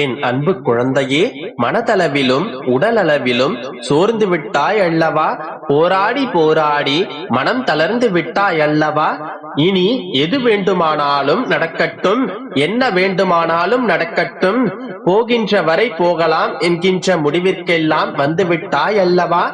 என் அன்பு குழந்தையே மனதளவிலும் உடலளவிலும் சோர்ந்து விட்டாய் அல்லவா போராடி போராடி மனம் தளர்ந்து விட்டாய் அல்லவா இனி எது வேண்டுமானாலும் நடக்கட்டும் என்ன வேண்டுமானாலும் நடக்கட்டும் போகின்ற வரை போகலாம் என்கின்ற முடிவிற்கெல்லாம் வந்துவிட்டாய் அல்லவா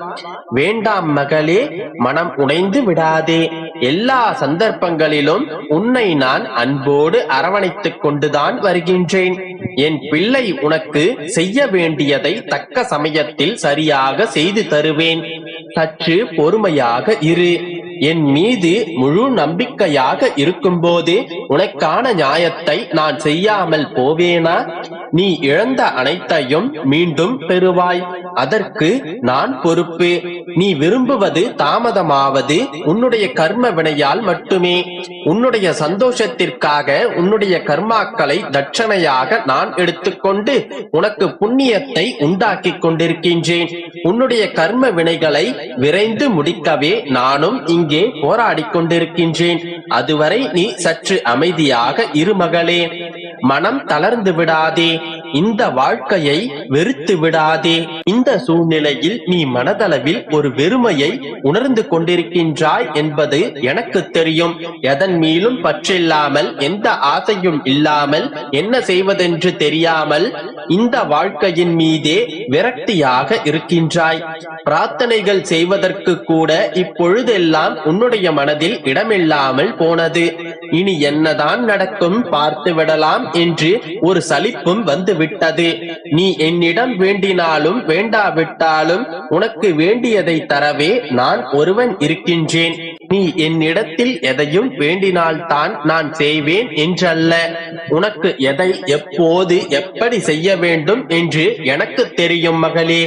வேண்டாம் மகளே மனம் உடைந்து விடாதே. எல்லா சந்தர்ப்பங்களிலும் உன்னை நான் அன்போடு அரவணைத்துக் கொண்டுதான் வருகின்றேன். என் பிள்ளை உனக்கு செய்ய வேண்டியதை தக்க சமயத்தில் சரியாக செய்து தருவேன். சற்று பொறுமையாக இரு. என் மீது முழு நம்பிக்கையாக இருக்கும்போது உனக்கான நியாயத்தை நான் செய்யாமல் போவேனா? நீ இழந்த அனைத்தையும் மீண்டும் பெறுவாய். அதற்கு நான் பொறுப்பு. நீ விரும்புவது தாமதமாவது உன்னுடைய கர்ம வினையால் மட்டுமே. உன்னுடைய சந்தோஷத்திற்காக உன்னுடைய கர்மாக்களை தட்சணையாக நான் எடுத்துக்கொண்டு உனக்கு புண்ணியத்தை உண்டாக்கிக் கொண்டிருக்கின்றேன். உன்னுடைய கர்ம வினைகளை விரைந்து முடிக்கவே நானும் இங்கே போராடிக் கொண்டிருக்கின்றேன். அதுவரை நீ சற்று அமைதியாக இரு மகளே. மனம் தளர்ந்து விடாதே. இந்த வாழ்க்கையை வெறுத்து விடாதே. இந்த சூழ்நிலையில் நீ மனதளவில் ஒரு வெறுமையை உணர்ந்து கொண்டிருக்கின்றாய் என்பது எனக்கு தெரியும். எதன் மீளும் பற்றில்லாமல் எந்த ஆசையும் இல்லாமல் என்ன செய்வதென்று தெரியாமல் இந்த வாழ்க்கையின் மீதே விரக்தியாக இருக்கின்றாய். பிரார்த்தனைகள் செய்வதற்கு கூட இப்பொழுதெல்லாம் உன்னுடைய மனதில் இடமில்லாமல் போனது. இனி என்னதான் நடக்கும் பார்த்து விடலாம் என்று ஒரு சலிப்பும் வந்துவிட்டது. நீ என்னிடம் வேண்டினாலும் வேண்டாவிட்டாலும் உனக்கு வேண்டியதை தரவே நான் ஒருவன் இருக்கின்றேன். நீ என்னிடத்தில் எதையும் வேண்டினால்தான் நான் செய்வேன் என்றல்ல. உனக்கு எதை எப்போது எப்படி செய்ய வேண்டும் என்று எனக்கு தெரியும் மகளே.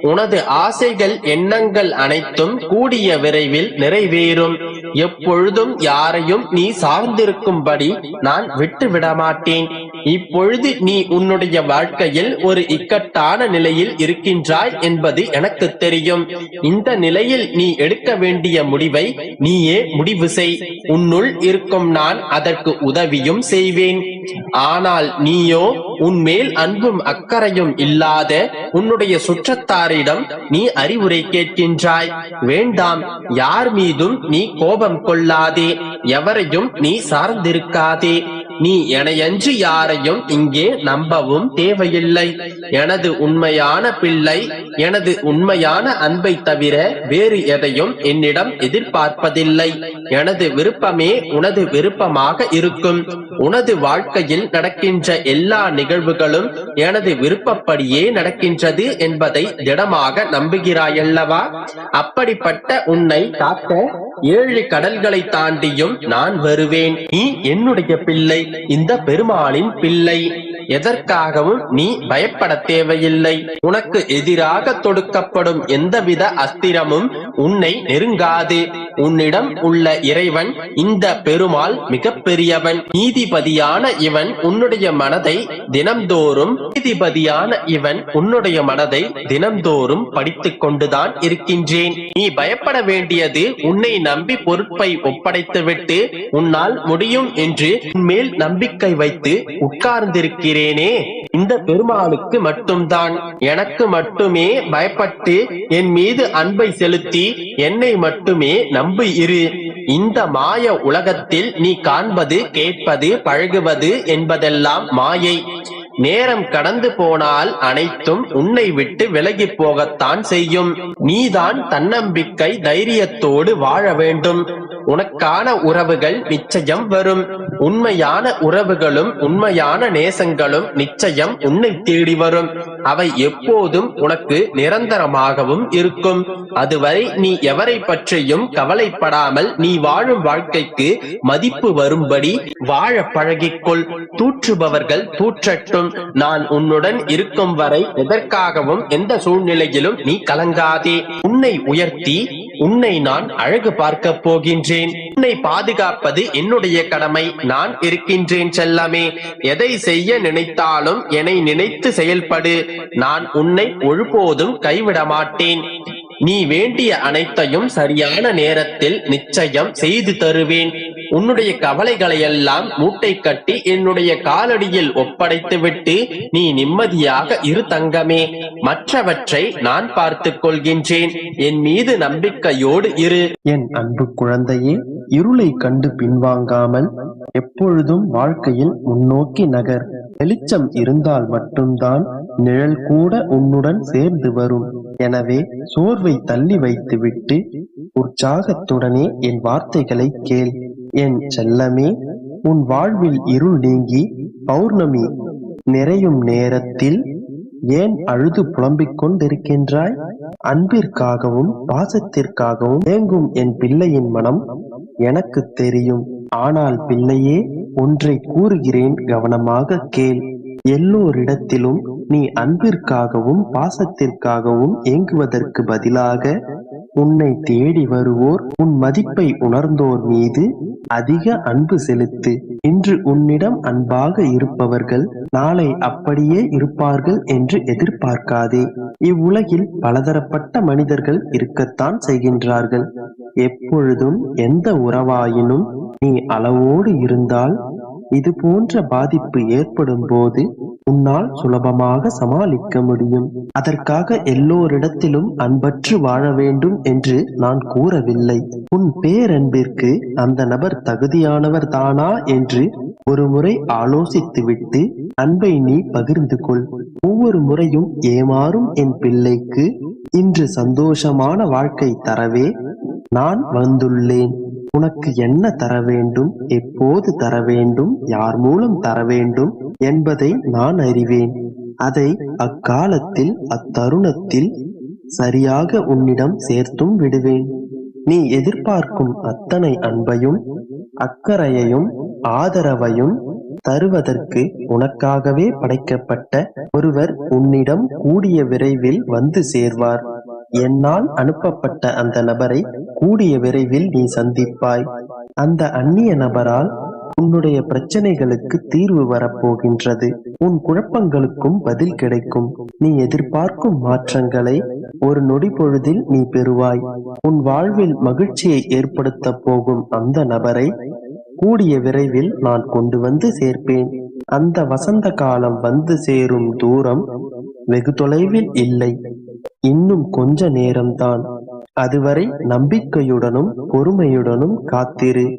உனது ஆசைகள் எண்ணங்கள் அனைத்தும் கூடிய விரைவில் நிறைவேறும். எப்பொழுதும் யாரையும் நீ சார்ந்திருக்கும்படி நான் விட்டு விட மாட்டேன் இப்பொழுது நீ உன்னுடைய வாழ்க்கையில் ஒரு இக்கட்டான நிலையில் இருக்கின்றாய் என்பது எனக்கு தெரியும். இந்த நிலையில் நீ எடுக்க வேண்டிய முடிவை நீயே முடிவு செய். உன்னுள் இருக்கும் நான் அதற்கு உதவியும் செய்வேன். ஆனால் நீயோ உன்மேல் அன்பும் அக்கறையும் இல்லாத உன்னுடைய சுற்றத்தாரிடம் நீ அறிவுரை கேட்கின்றாய். வேண்டாம் யார் மீதும் நீ கோபம் கொள்ளாதே. எவரையும் நீ சார்ந்திருக்காதே. நீ எனையன்று யாரையும் இங்கே நம்பவும் தேவையில்லை. எனது உண்மையான பிள்ளை எனது உண்மையான அன்பை தவிர வேறு எதையும் என்னிடம் எதிர்பார்ப்பதில்லை. எனது விருப்பமே உனது விருப்பமாக இருக்கும். உனது வாழ்க்கையில் நடக்கின்ற எல்லா நிகழ்வுகளும் எனது விருப்பப்படியே நடக்கின்றது என்பதை திடமாக நம்புகிறாயல்லவா? அப்படிப்பட்ட உன்னை காக்க ஏழு கடல்களை தாண்டியும் நான் வருவேன். நீ என்னுடைய பிள்ளை இந்த பெருமாளின் பிள்ளை. எதற்காகவும் நீ பயப்பட தேவையில்லை. உனக்கு எதிராக தொடுக்கப்படும் எந்தவித அஸ்திரமும் உன்னை நெருங்காது. உன்னிடம் உள்ள இறைவன் இந்த பெருமாள் மிக பெரியவன் நீதிபதியான இவன் உன்னுடைய மனதை தினம்தோறும் நீதிபதியான இவன் உன்னுடைய மனதை தினம்தோறும் படித்துக் கொண்டுதான் இருக்கின்றேன். நீ பயப்பட வேண்டியது உன்னை நம்பி பொறுப்பை ஒப்படைத்துவிட்டு உன்னால் முடியும் என்று உன்மேல் நம்பிக்கை வைத்து உட்கார்ந்திருக்கிறேன். இந்த பெருமாளுக்கு மட்டும்தான் எனக்கு மட்டுமே பயப்பட்டு என் மீது அன்பை செலுத்தி என்னை மட்டுமே நம்பு இரு. இந்த மாய உலகத்தில் நீ காண்பது கேட்பது பழகுவது என்பதெல்லாம் மாயை. நேரம் கடந்து போனால் அனைத்தும் உன்னை விட்டு விலகி போகத்தான் செய்யும். நீதான் தன்னம்பிக்கை தைரியத்தோடு வாழ வேண்டும். உனக்கான உறவுகள் நிச்சயம் வரும். உண்மையான உறவுகளும் உண்மையான நேசங்களும் நிச்சயம் உன்னை தேடி வரும். அவை எப்போதும் உனக்கு நிரந்தரமாகவும் இருக்கும். அதுவரை நீ எவரை பற்றியும் கவலைப்படாமல் நீ வாழும் வாழ்க்கைக்கு மதிப்பு வரும்படி வாழ பழகிக்கொள். தூற்றுபவர்கள் தூற்றட்டும். நான் உன்னுடன் இருக்கும் வரை எதற்காகவும் எந்த சூழ்நிலையிலும் நீ கலங்காதே. உன்னை உயர்த்தி உன்னை நான் அழகு பார்க்க போகின்றேன். உன்னை பாதுகாப்பது என்னுடைய கடமை. நான் இருக்கின்றேன் செல்லமே. எதை செய்ய நினைத்தாலும் என்னை நினைத்து செயல்படு. நான் உன்னை ஒருபோதும் கைவிட மாட்டேன் நீ வேண்டிய அனைத்தையும் சரியான நேரத்தில் நிச்சயம் செய்து தருவேன். உன்னுடைய கவலைகளையெல்லாம் மூட்டை கட்டி என்னுடைய காலடியில் ஒப்படைத்துவிட்டு நீ நிம்மதியாக இரு தங்கமே. மற்றவற்றை நான் பார்த்துக் கொள்கின்றேன். என் மீது நம்பிக்கையோடு இரு. என் அன்பு குழந்தையே இருளை கண்டு பின்வாங்காமல் எப்பொழுதும் வாழ்க்கையில் முன்னோக்கி நகர். வெளிச்சம் இருந்தால் மட்டும்தான் நிழல் கூட உன்னுடன் சேர்ந்து வரும். எனவே சோர்வை தள்ளி வைத்துவிட்டு உற்சாகத்துடனே என் வார்த்தைகளை கேள். என் செல்லமே உன் வாழ்வில் இருள் நீங்கி பௌர்ணமி நிறையும் நேரத்தில் ஏன் அழுது புலம்பிக் கொண்டிருக்கின்றாய்? அன்பிற்காகவும் பாசத்திற்காகவும் ஏங்கும் என் பிள்ளையின் மனம் எனக்கு தெரியும். ஆனால் பிள்ளையே ஒன்றை கூறுகிறேன் கவனமாக கேள். எல்லோரிடத்திலும் நீ அன்பிற்காகவும் பாசத்திற்காகவும் ஏங்குவதற்கு பதிலாக உன்னை தேடி வருவோர் உன் மதிப்பை உணர்ந்தோர் மீது அதிக அன்பு செலுத்து. இன்று உன்னிடம் அன்பாக இருப்பவர்கள் நாளை அப்படியே இருப்பார்கள் என்று எதிர்பார்க்காதே. இவ்வுலகில் பலதரப்பட்ட மனிதர்கள் இருக்கத்தான் செய்கின்றார்கள். எப்பொழுதும் எந்த உறவாயினும் நீ அளவோடு இருந்தால் இது போன்ற பாதிப்பு ஏற்படும் போது உன்னால் சுலபமாக சமாளிக்க முடியும். அதற்காக எல்லோரிடத்திலும் அன்பற்று வாழ வேண்டும் என்று நான் கூறவில்லை. உன் பேரன்பிற்கு அந்த நபர் தகுதியானவர் தானா என்று ஒரு முறை ஆலோசித்துவிட்டு அன்பை நீ பகிர்ந்து கொள். ஒவ்வொரு முறையும் ஏமாறும் என் பிள்ளைக்கு இன்று சந்தோஷமான வாழ்க்கை தரவே நான் வந்துள்ளேன். உனக்கு என்ன தர வேண்டும்? எப்போது தர வேண்டும்? யார் மூலம் தர வேண்டும்? என்பதை நான் அறிவேன். அதை அக்காலத்தில் அத்தருணத்தில் சரியாக உன்னிடம் சேர்த்தும் விடுவேன். நீ எதிர்பார்க்கும் அத்தனை அன்பையும் அக்கறையையும் ஆதரவையும் தருவதற்கு உனக்காகவே படைக்கப்பட்ட ஒருவர் உன்னிடம் கூடிய விரைவில் வந்து சேர்வார். என்னால் அனுப்பப்பட்ட அந்த நபரை கூடிய விரைவில் நீ சந்திப்பாய். அந்த அந்நிய நபரால் உன்னுடைய பிரச்சனைகளுக்கு தீர்வு வரப்போகின்றது. உன் குழப்பங்களுக்கும் பதில் கிடைக்கும். நீ எதிர்பார்க்கும் மாற்றங்களை ஒரு நொடி பொழுதில் நீ பெறுவாய். உன் வாழ்வில் மகிழ்ச்சியை ஏற்படுத்த போகும் அந்த நபரை கூடிய விரைவில் நான் கொண்டு வந்து சேர்ப்பேன். அந்த வசந்த காலம் வந்து சேரும் தூரம் வெகு தொலைவில் இல்லை. இன்னும் கொஞ்ச நேரம்தான். அதுவரை நம்பிக்கையுடனும் பொறுமையுடனும் காத்திரு.